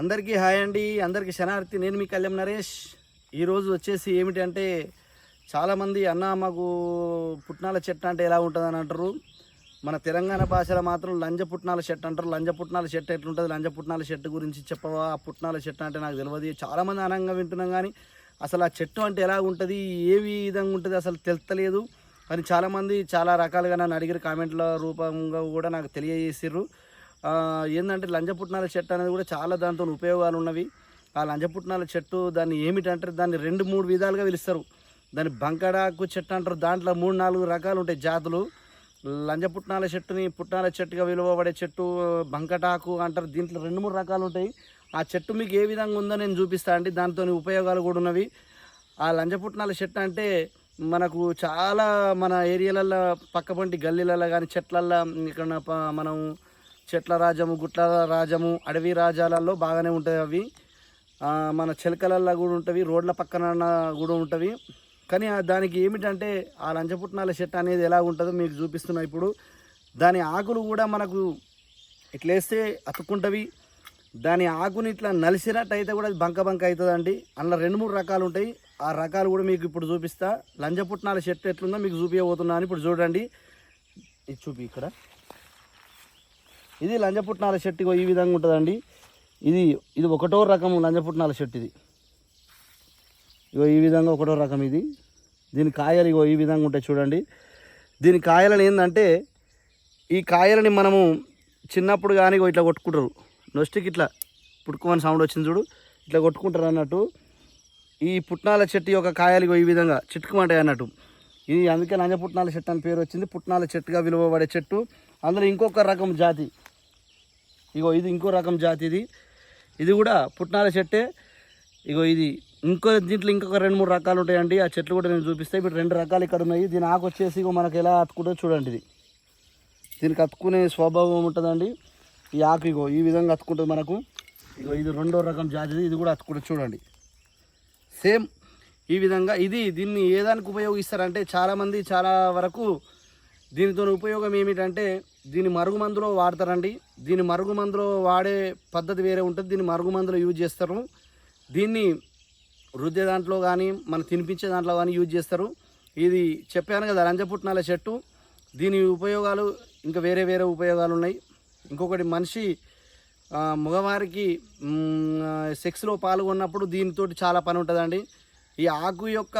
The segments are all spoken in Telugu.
అందరికీ హాయ్ అండి అందరికీ శనార్థి నేను మీ కళ్యాణ్ నరేష్. ఈరోజు వచ్చేసి ఏమిటంటే చాలామంది అన్న మాకు పుట్నాల చెట్టు అంటే ఎలా ఉంటుందని అంటారు. మన తెలంగాణ భాషలో మాత్రం లంజ పుట్నాల చెట్టు అంటారు. లంజ పుట్నాల చెట్టు ఎట్లుంటుంది? లంజ పుట్నాల చెట్టు గురించి చెప్పవా? ఆ పుట్నాల చెట్టు అంటే నాకు తెలియదు చాలామంది అనంగా వింటున్నాం కానీ అసలు ఆ చెట్టు అంటే ఎలా ఉంటుంది? ఏ విధంగా ఉంటుంది? అసలు తెలుస్తలేదు అని చాలామంది చాలా రకాలుగా నన్ను అడిగిన కామెంట్ల రూపంగా కూడా నాకు తెలియజేసారు ఏంటంటే లంజపుట్నాల చెట్టు అనేది కూడా చాలా దాంతో ఉపయోగాలు ఉన్నవి. ఆ లంజపుట్నాల చెట్టు దాన్ని ఏమిటంటారు? దాన్ని రెండు మూడు విధాలుగా పిలుస్తారు. దాన్ని బంకడాకు చెట్టు అంటారు. దాంట్లో మూడు నాలుగు రకాలు ఉంటాయి జాతులు. లంజపుట్నాల చెట్టుని పుట్నాల చెట్టుగా విలువబడే చెట్టు బంకటాకు అంటారు. దీంట్లో రెండు మూడు రకాలు ఉంటాయి. ఆ చెట్టు మీకు ఏ విధంగా ఉందో నేను చూపిస్తా అండి. దాంతో ఉపయోగాలు కూడా ఉన్నవి. ఆ లంజపుట్నాల చెట్టు అంటే మనకు చాలా మన ఏరియాలలో పక్కపంటి గల్లీలలో కానీ చెట్లల్లో ఇక్కడ మనం చెట్ల రాజము గుట్ల రాజము అడవి రాజాలలో బాగానే ఉంటాయి అవి. మన చిలకలల్లో కూడా ఉంటవి రోడ్ల పక్కన కూడా ఉంటవి. కానీ దానికి ఏమిటంటే ఆ లంచపుట్నాల చెట్టు అనేది ఎలా ఉంటుందో మీకు చూపిస్తున్నా ఇప్పుడు. దాని ఆకులు కూడా మనకు ఇట్లేస్తే అతుక్కుంటవి. దాని ఆకుని ఇట్లా నలిసినట్టు అయితే కూడా అది బంక బంక అవుతుందండి. అందులో రెండు మూడు రకాలు ఉంటాయి. ఆ రకాలు కూడా మీకు ఇప్పుడు చూపిస్తా. లంజపుట్నాల చెట్టు ఎట్లుందో మీకు చూపించబోతున్నాను ఇప్పుడు చూడండి. ఇది చూపి ఇక్కడ. ఇది లంజపుట్నాల చెట్టు ఈ విధంగా ఉంటుందండి. ఇది ఇది ఒకటో రకం లంజపుట్నాల చెట్టు ఇది. ఇగో ఈ విధంగా ఒకటో రకం ఇది. దీని కాయలు ఇగో ఈ విధంగా ఉంటాయి చూడండి. దీని కాయలను ఏంటంటే ఈ కాయలని మనము చిన్నప్పుడు కానీ ఇట్లా కొట్టుకుంటారు. నొస్టికి ఇట్లా పుట్టుకోమని సౌండ్ వచ్చింది చూడు ఇట్లా కొట్టుకుంటారు అన్నట్టు. ఈ పుట్నాల చెట్టు యొక్క కాయలు ఈ విధంగా చిట్టుకుమంటాయి అన్నట్టు. ఇది అందుకే లంజ పుట్నాల చెట్టు అని పేరు వచ్చింది. పుట్నాల చెట్టుగా విలువబడే చెట్టు. అందులో ఇంకొక రకం జాతి. ఇగో ఇది ఇంకో రకం జాతి ఇది. ఇది కూడా పుట్నాల చెట్టే. ఇగో ఇది ఇంకో దీంట్లో ఇంకొక రెండు మూడు రకాలు ఉంటాయండి. ఆ చెట్లు కూడా నేను చూపిస్తే. ఇప్పుడు రెండు రకాలు ఇక్కడ ఉన్నాయి. దీని ఆకు వచ్చేసి ఇగో మనకు ఎలా అతుకుంటుందో చూడండి ఇది. దీనికి అతుకునే స్వభావం ఉంటుందండి. ఈ ఆకు ఇగో ఈ విధంగా అతుకుంటుంది మనకు. ఇగో ఇది రెండో రకం జాతిది ఇది. కూడా అతుకుంటుంది చూడండి. సేమ్ ఈ విధంగా ఇది దీన్ని ఏ దానికి ఉపయోగిస్తారంటే చాలామంది చాలా వరకు దీనితో ఉపయోగం ఏమిటంటే దీని మరుగు మందులో వాడతారండి. దీని మరుగు మందులో వాడే పద్ధతి వేరే ఉంటుంది. దీన్ని మరుగు మందులో యూజ్ చేస్తారు. దీన్ని రుద్దే దాంట్లో కానీ మనం తినిపించే దాంట్లో కానీ యూజ్ చేస్తారు. ఇది చెప్పాను కదా రంజపుట్నాల చెట్టు. దీని ఉపయోగాలు ఇంకా వేరే వేరే ఉపయోగాలు ఉన్నాయి. ఇంకొకటి మనిషి మగవారికి సెక్స్లో పాల్గొన్నప్పుడు దీనితోటి చాలా పని ఉంటుందండి. ఈ ఆకు యొక్క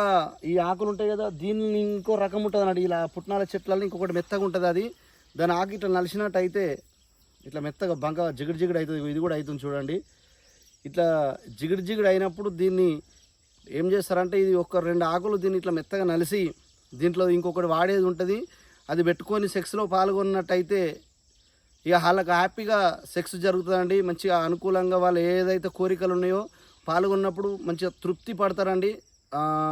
ఈ ఆకులు ఉంటాయి కదా దీన్ని ఇంకో రకం ఉంటుంది అన్నట్టు ఇలా పుట్నాల చెట్లలో ఇంకొకటి మెత్తగా ఉంటుంది అది. దాని ఆకు ఇట్లా నలిసినట్టయితే ఇట్లా మెత్తగా బంక జిగుడు జిగుడు అవుతుంది. ఇది కూడా అవుతుంది చూడండి. ఇట్లా జిగుడు జిగుడు అయినప్పుడు దీన్ని ఏం చేస్తారంటే ఇది ఒక రెండు ఆకులు దీన్ని ఇట్లా మెత్తగా నలిసి దీంట్లో ఇంకొకటి వాడేది ఉంటుంది. అది పెట్టుకొని సెక్స్లో పాల్గొన్నట్టయితే ఇక వాళ్ళకి హ్యాపీగా సెక్స్ జరుగుతుందండి. మంచిగా అనుకూలంగా వాళ్ళు ఏదైతే కోరికలు ఉన్నాయో పాల్గొన్నప్పుడు మంచిగా తృప్తి పడతారండి.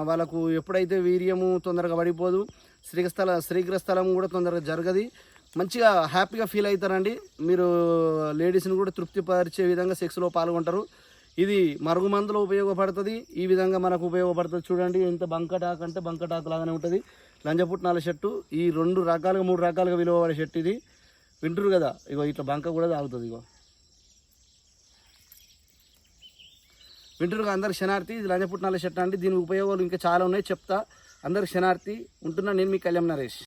వాళ్ళకు ఎప్పుడైతే వీర్యము తొందరగా పడిపోదు శ్రీస్థల శ్రీగ్రస్థలం కూడా తొందరగా జరగది. మంచిగా హ్యాపీగా ఫీల్ అవుతారండి. మీరు లేడీస్ని కూడా తృప్తిపరిచే విధంగా సెక్స్లో పాల్గొంటారు. ఇది మరుగు మందులో ఉపయోగపడుతుంది. ఈ విధంగా మనకు ఉపయోగపడుతుంది. చూడండి ఎంత బంకటాక్ అంటే బంకటాకు లాగానే ఉంటుంది. లంజపుట్నాల షర్టు. ఈ రెండు రకాలుగా మూడు రకాలుగా విలువబడే షర్ట్ ఇది. వింటురు కదా? ఇగో ఇట్లా బంక కూడా తాగుతుంది ఇగో. వింటురుగా అందరు క్షణార్థి ఇది లంజపుట్నాల షర్ట్ అండి. దీని ఉపయోగాలు ఇంకా చాలా ఉన్నాయి. చెప్తా. అందరు క్షణార్థి ఉంటున్నా నేను మీ కళ్యాణ్ నరేష్.